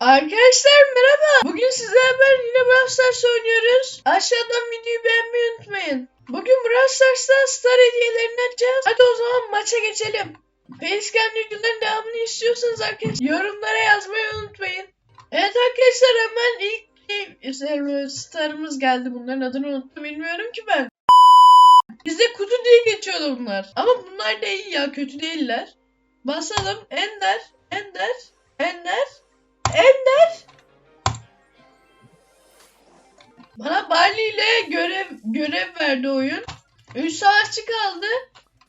Arkadaşlar merhaba. Bugün sizlerle ben yine Brawl Stars oynuyoruz. Aşağıdan videoyu beğenmeyi unutmayın. Bugün Brawl Stars'ta star hediyelerini açacağız. Hadi o zaman maça geçelim. Facecam videoların devamını istiyorsanız arkadaşlar yorumlara yazmayı unutmayın. Evet arkadaşlar hemen ilk e, starımız geldi. Bunların adını unuttum bilmiyorum ki ben. Bizde kutu diye geçiyordu bunlar. Ama bunlar da iyi ya kötü değiller. Basalım. Ender. Ender. Ender. Ender. Bana Barley ile görev görev verdi oyun. 3 savaşçı kaldı.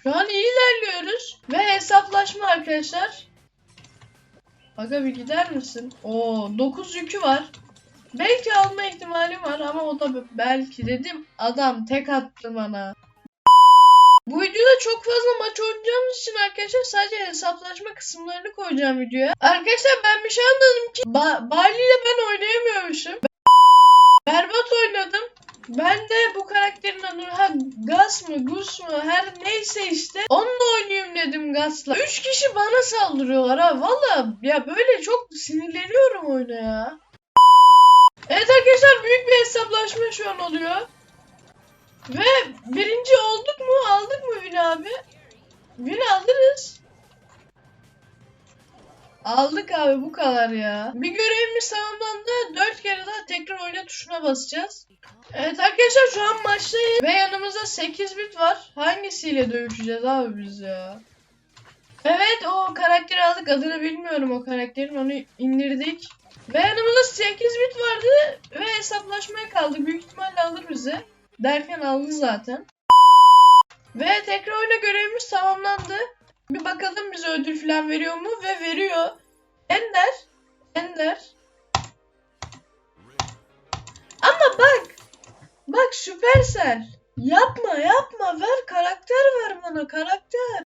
Şu an iyi ilerliyoruz. Ve hesaplaşma arkadaşlar. Aga bir gider misin? Oo 9 yükü var. Belki alma ihtimalim var ama o da belki dedim. Adam tek attı bana. Bu videoda çok fazla maç oynayacağımız için arkadaşlar sadece hesaplaşma kısımlarını koyacağım videoya. Arkadaşlar ben bir şey anladım ki ba Barley ile ben oynayamıyormuşum. Berbat oynadım. Ben de bu karakterin adını ha Gas mı Gus mu her neyse işte onunla oynayayım dedim Gas'la. 3 kişi bana saldırıyorlar ha valla ya böyle çok sinirleniyorum oyuna ya. Evet arkadaşlar büyük bir hesaplaşma şu an oluyor. Ve birinci olduk mu? Aldık mı Vin abi? Vin alırız. Aldık abi bu kadar ya. Bir görevimiz tamamlandı. Dört kere daha tekrar oyna tuşuna basacağız. Evet arkadaşlar şu an maçtayız. Ve yanımızda 8 bit var. Hangisiyle dövüşeceğiz abi biz ya? Evet o karakteri aldık. Adını bilmiyorum o karakterin. Onu indirdik. Ve yanımızda 8 bit vardı. Ve hesaplaşmaya kaldık. Büyük ihtimalle alır bizi derken aldı zaten. Ve tekrar oyuna görevimiz tamamlandı. Bir bakalım bize ödül falan veriyor mu? Ve veriyor. Ender. Ender. Ama bak. Bak Süpersel. Yapma yapma ver karakter ver bana karakter.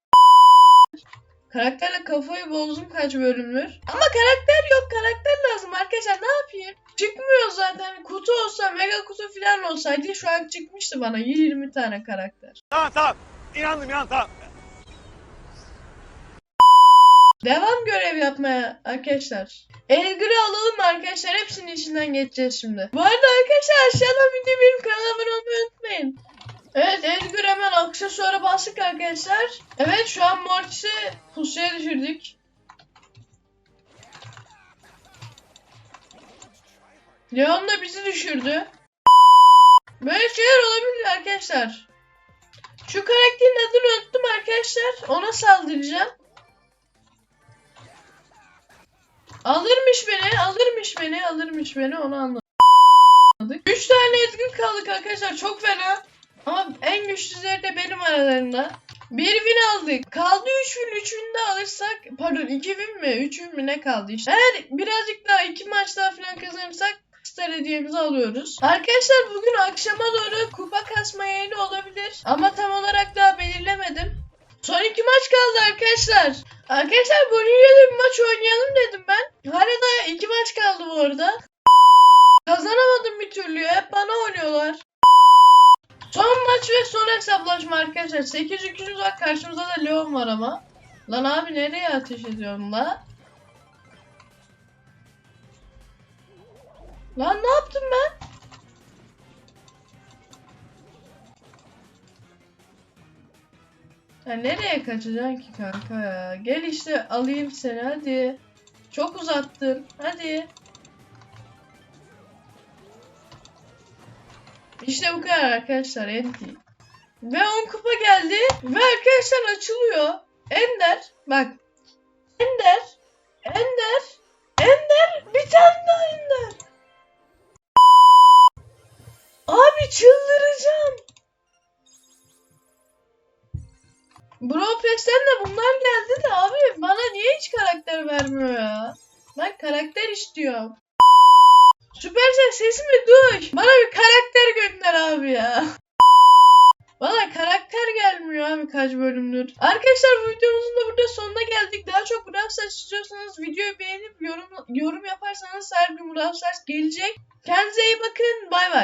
Karakterle kafayı bozdum kaç bölümdür. Ama karakter yok karakter lazım arkadaşlar ne yapayım? Çıkmıyor zaten. Kutu olsa mega kutu falan olsaydı şu an çıkmıştı bana 20 tane karakter. Tamam tamam. İnandım inan tamam. Devam görev yapmaya arkadaşlar. Elgri alalım arkadaşlar. Hepsinin içinden geçeceğiz şimdi. Bu arada arkadaşlar aşağıdan video benim kanalıma abone olmayı unutmayın. Evet Edgar hemen aksesuara bastık arkadaşlar. Evet şu an Mortis'i pusuya düşürdük. Leon da bizi düşürdü. Böyle şeyler olabilir arkadaşlar. Şu karakterin adını unuttum arkadaşlar. Ona saldıracağım. Alırmış beni, alırmış beni, alırmış beni onu anladık. 3 tane Edgar kaldık arkadaşlar çok fena. Ama en güçlüleri de benim aralarında. Bir win aldık. Kaldı 3 win. 3 win de alırsak pardon 2 win mi? 3 win mi ne kaldı işte. Eğer birazcık daha 2 maç daha falan kazanırsak star hediyemizi alıyoruz. Arkadaşlar bugün akşama doğru kupa kasma yayını olabilir. Ama tam olarak daha belirlemedim. Son iki maç kaldı arkadaşlar. Arkadaşlar Bolivya'da bir maç oynayalım dedim ben. Hala da iki maç kaldı bu arada. Kazanamadım bir türlü. Hep bana oynuyorlar. Maç ve son hesaplaşma arkadaşlar. 8 yükümüz var. Karşımızda da Leon var ama. Lan abi nereye ateş ediyorsun la? Lan ne yaptım ben? Ya nereye kaçacaksın ki kanka ya? Gel işte alayım seni hadi. Çok uzattın. Hadi. İşte bu kadar arkadaşlar enti. Ve 10 kupa geldi. Ve arkadaşlar açılıyor. Ender. Bak. Ender. Ender. Ender. Bir tane daha Ender. Abi çıldıracağım. Bro Pass'ten de bunlar geldi de abi bana niye hiç karakter vermiyor ya? Ben karakter istiyorum. Süpersel sesimi duy. Bana bir karakter gönder abi ya. Bana karakter gelmiyor abi kaç bölümdür. Arkadaşlar bu videomuzun da burada sonuna geldik. Daha çok Brawl Stars istiyorsanız videoyu beğenip yorum yorum yaparsanız her gün Brawl Stars gelecek. Kendinize iyi bakın. Bay bay.